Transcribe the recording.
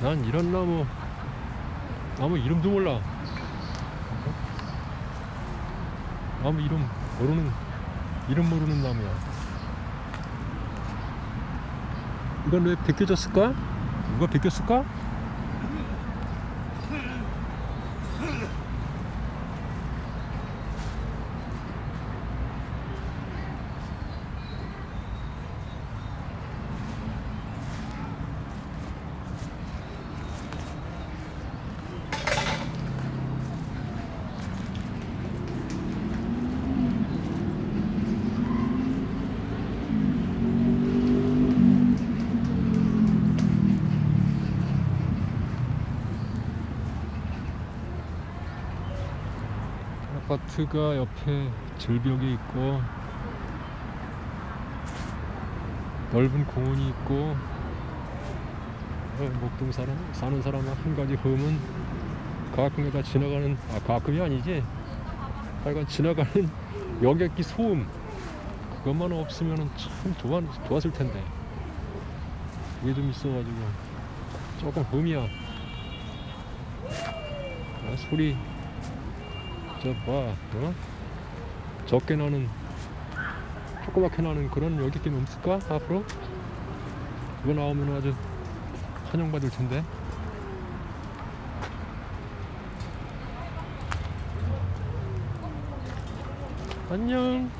난 이런 나무 나무 이름도 몰라 나무 이름 모르는 이름 모르는 나무야 이건 왜 벗겨졌을까? 누가 벗겼을까? 아파트가 옆에 절벽에 있고 넓은 공원이 있고 어, 목동 사람 사는 사람 한 가지 흠은 가끔가다 지나가는 아 가끔이 아니지. 하여간 지나가는 여객기 소음. 그것만 없으면 참 좋아, 좋았을 텐데. 그게 좀 있어가지고. 조금 흠이야. 아, 소리 저봐 어? 적게 나는 조그맣게 나는 그런 여객기는 없을까? 앞으로? 그거 나오면 아주 환영받을 텐데. 안녕